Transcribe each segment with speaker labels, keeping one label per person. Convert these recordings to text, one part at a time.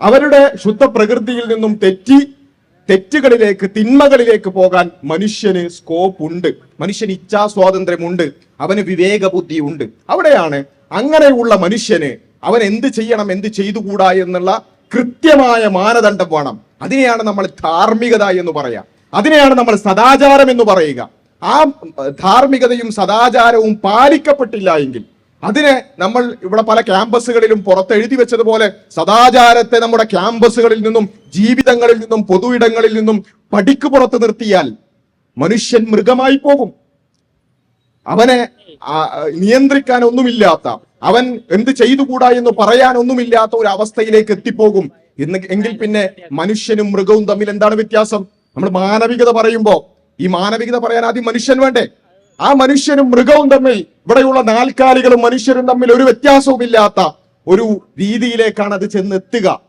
Speaker 1: അവരുടെ ശുദ്ധ പ്രകൃതിയിൽ നിന്നും തെറ്റി തെറ്റുകളിലേക്ക് തിന്മകളിലേക്ക് പോകാൻ മനുഷ്യന് സ്കോപ്പ് ഉണ്ട്. മനുഷ്യന് ഇച്ഛാ സ്വാതന്ത്ര്യമുണ്ട്. അവന് വിവേക ബുദ്ധി ഉണ്ട്. അവിടെയാണ് അങ്ങനെയുള്ള മനുഷ്യന് അവൻ എന്ത് ചെയ്യണം എന്ത് ചെയ്തുകൂടാ എന്നുള്ള കൃത്യമായ മാനദണ്ഡം വേണം. അതിനെയാണ് നമ്മൾ ധാർമ്മികത എന്ന് പറയാം. അതിനെയാണ് നമ്മൾ സദാചാരം എന്ന് പറയുക. ആ ധാർമ്മികതയും സദാചാരവും പാലിക്കപ്പെട്ടില്ല എങ്കിൽ അതിനെ നമ്മൾ ഇവിടെ പല ക്യാമ്പസുകളിലും പുറത്ത് എഴുതി വെച്ചതുപോലെ സദാചാരത്തെ നമ്മുടെ ക്യാമ്പസുകളിൽ നിന്നും ജീവിതങ്ങളിൽ നിന്നും പൊതുവിടങ്ങളിൽ നിന്നും പടിക്ക് പുറത്ത് നിർത്തിയാൽ മനുഷ്യൻ മൃഗമായി പോകും. അവനെ നിയന്ത്രിക്കാൻ ഒന്നുമില്ലാത്ത അവൻ എന്ത് ചെയ്തുകൂടാ എന്ന് പറയാൻ ഒന്നുമില്ലാത്ത ഒരു അവസ്ഥയിലേക്ക് എത്തിപ്പോകും. എന്ന് എങ്കിൽ പിന്നെ മനുഷ്യനും മൃഗവും തമ്മിൽ എന്താണ് വ്യത്യാസം? നമ്മൾ മാനവികത പറയുമ്പോൾ ഈ മാനവികത പറയാൻ ആദ്യം മനുഷ്യൻ വേണ്ടേ? ആ മനുഷ്യനും മൃഗവും തമ്മിൽ ഇവിടെയുള്ള നാൽക്കാലികളും മനുഷ്യരും തമ്മിൽ ഒരു വ്യത്യാസവുമില്ലാത്ത ഒരു രീതിയിലേക്കാണ് അത് ചെന്നെത്തുക.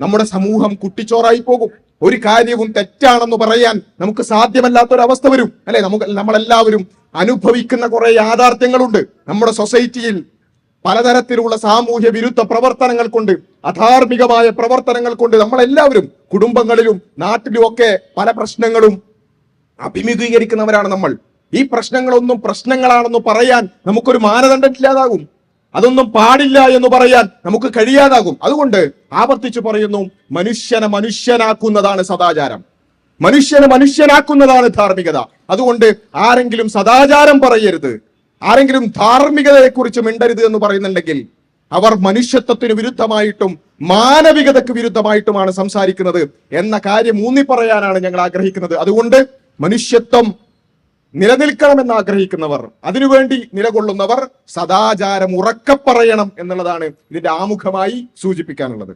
Speaker 1: നമ്മുടെ സമൂഹം കുട്ടിച്ചോറായി പോകും. ഒരു കാര്യവും തെറ്റാണെന്ന് പറയാൻ നമുക്ക് സാധ്യമല്ലാത്തൊരവസ്ഥ വരും. അല്ലെ? നമുക്ക് നമ്മളെല്ലാവരും അനുഭവിക്കുന്ന കുറെ യാഥാർത്ഥ്യങ്ങളുണ്ട്. നമ്മുടെ സൊസൈറ്റിയിൽ പലതരത്തിലുള്ള സാമൂഹ്യ വിരുദ്ധ പ്രവർത്തനങ്ങൾ കൊണ്ട് അധാർമികമായ പ്രവർത്തനങ്ങൾ കൊണ്ട് നമ്മളെല്ലാവരും കുടുംബങ്ങളിലും നാട്ടിലും ഒക്കെ പല പ്രശ്നങ്ങളും അഭിമുഖീകരിക്കുന്നവരാണ് നമ്മൾ. ഈ പ്രശ്നങ്ങളൊന്നും പ്രശ്നങ്ങളാണെന്ന് പറയാൻ നമുക്കൊരു മാനദണ്ഡം ഇല്ലാതാകും. അതൊന്നും പാടില്ല എന്ന് പറയാൻ നമുക്ക് കഴിയാതാകും. അതുകൊണ്ട് ആവർത്തിച്ചു പറയുന്നു മനുഷ്യനെ മനുഷ്യനാക്കുന്നതാണ് സദാചാരം. മനുഷ്യനെ മനുഷ്യനാക്കുന്നതാണ് ധാർമ്മികത. അതുകൊണ്ട് ആരെങ്കിലും സദാചാരം പറയരുത്. ആരെങ്കിലും ധാർമ്മികതയെ കുറിച്ച് മിണ്ടരുത് എന്ന് പറയുന്നുണ്ടെങ്കിൽ അവർ മനുഷ്യത്വത്തിന് വിരുദ്ധമായിട്ടും മാനവികതയ്ക്ക് വിരുദ്ധമായിട്ടുമാണ് സംസാരിക്കുന്നത് എന്ന കാര്യം ഊന്നി പറയാനാണ് ഞങ്ങൾ ആഗ്രഹിക്കുന്നത്. അതുകൊണ്ട് മനുഷ്യത്വം നിലനിൽക്കണമെന്ന് ആഗ്രഹിക്കുന്നവർ അതിനുവേണ്ടി നിലകൊള്ളുന്നവർ സദാചാരം ഉറക്കപ്പറയണം എന്നുള്ളതാണ് ഇതിന്റെ ആമുഖമായി സൂചിപ്പിക്കാനുള്ളത്.